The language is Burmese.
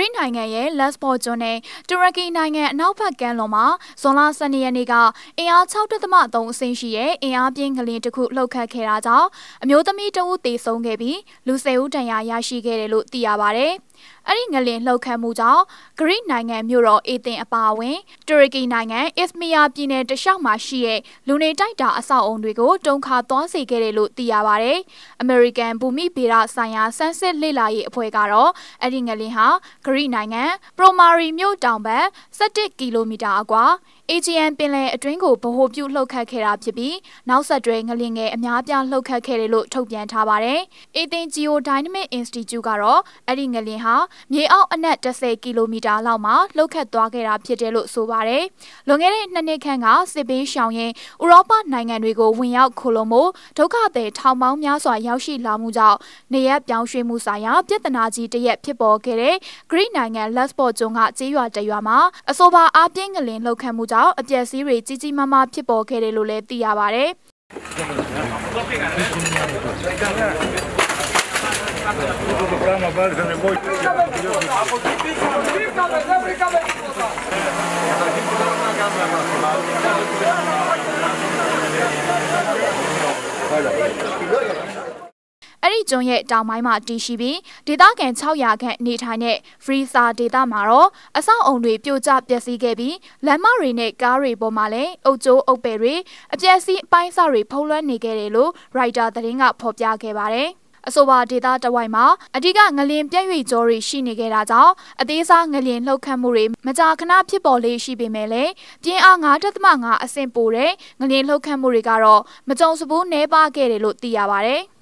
ရိနိုင်ငံရဲ့ Lesbos ကျွန်းနဲ့တူရကီနိုင်ငံအနောက်ဘက်ကမ်းလွန်မှာဇွန်လ12ရက်နေ့ကအင်အား6.3အဆင့်ရှိတဲ့အင်အားပြင်းကလင်းတစ်ခုလှုပ်ခတ်ခဲ့တာကြောင့်အမျိုးသမီးတဦးသေဆုံးခဲ့ပြီးလူ၁၀ဦးဒဏ်ရာရရှိခဲ့တယ်လို့သိရပါဗျ။ အဲ့ဒီငလင်လှုပ်ခတ်မှုကြောင့်ဂရိနိုင်ငံမြို့တော်အေသင်အပါအဝင်တူရကီနိုင်ငံအစ္စမီယာပြည်နယ်တလျှောက်မှာရှိတဲ့လူနေတိုက်တာအဆောက်အုံတွေကိုတုံခါသွားစေခဲ့တယ်လို့သိရပါဗျ။ American ဘူမိဗေဒဆိုင်ရာစမ်းစစ်လေ့လာရေးအဖွဲ့ကတော့အဲ့ဒီငလင်ဟာဂရိနိုင်ငံပရိုမာရီမြို့တောင်ဘက်17ကီလိုမီတာအကွာ AGN ပင်လယ်အတွင်းကိုဗဟိုပြုလှုပ်ခတ်ခဲ့တာဖြစ်ပြီးနောက်ဆက်တွဲငလင်ငယ်အများပြားလှုပ်ခတ်ခဲ့တယ်လို့ထုတ်ပြန်ထားပါတယ်။ Athens Geodynamic Institute ကတော့အဲ့ဒီငလင်ဟာမြေအောက်အနက်10ကီလိုမီတာလောက်မှာလှုပ်ခတ်သွားခဲ့တာဖြစ်တယ်လို့ဆိုပါတယ်။လွန်ခဲ့တဲ့နှစ်နှစ်ခန့်ကစစ်ဘေးရှောင်ရင်ဥရောပနိုင်ငံတွေကိုဝင်ရောက်ခိုလုံမှုဒုက္ခသည်ထောင်ပေါင်းများစွာရောက်ရှိလာမှုကြောင့်နေရပြောင်းရွှေ့မှုဆိုင်ရာပြဿနာကြီးတစ်ရက်ဖြစ်ပေါ်ခဲ့တဲ့ဂရိနိုင်ငံ Lesbos ကျွန်းကကြေးရွာတရွာမှာအဆိုပါအားပြင်းငလင်လှုပ်ခတ်မှုကြောင့်အပျက်စီးတွေကြီးကြီးမားမားဖြစ်ပေါ်ခဲ့တယ်လို့လည်းသိရပါတယ်။ Programa Barca အဲ့ဒီကျွန်းရဲ့တောင်ပိုင်းမှာတည်ရှိပြီးဒေသခံ600ခန့်နေထိုင်တဲ့ Freezer ဒေသမှာတော့အဆောက်အုံတွေပြိုကျပျက်စီးခဲ့ပြီးလမ်းမတွေနဲ့ကားတွေပေါ်မှာလည်းအုပ်ကျိုးအုပ်ပယ်တွေအပျက်စီးအပိုင်းအစတွေဖုံးလွှမ်းနေခဲ့တယ်လို့ Writer သတင်းကဖော်ပြခဲ့ပါတယ်။အဆိုပါဒေသတဝိုက်မှာအဓိကငလင်ပြည့်ရွေကြောတွေရှိနေခဲ့တာကြောင့်အသေးစားငလင်လှုပ်ခတ်မှုတွေမကြာခဏဖြစ်ပေါ်လေးရှိပေမဲ့လည်းပြင်းအား9.5အဆင့်ပိုတဲ့ငလင်လှုပ်ခတ်မှုတွေကတော့မကြုံစဘူးနှဲပါခဲ့တယ်လို့သိရပါဗျ။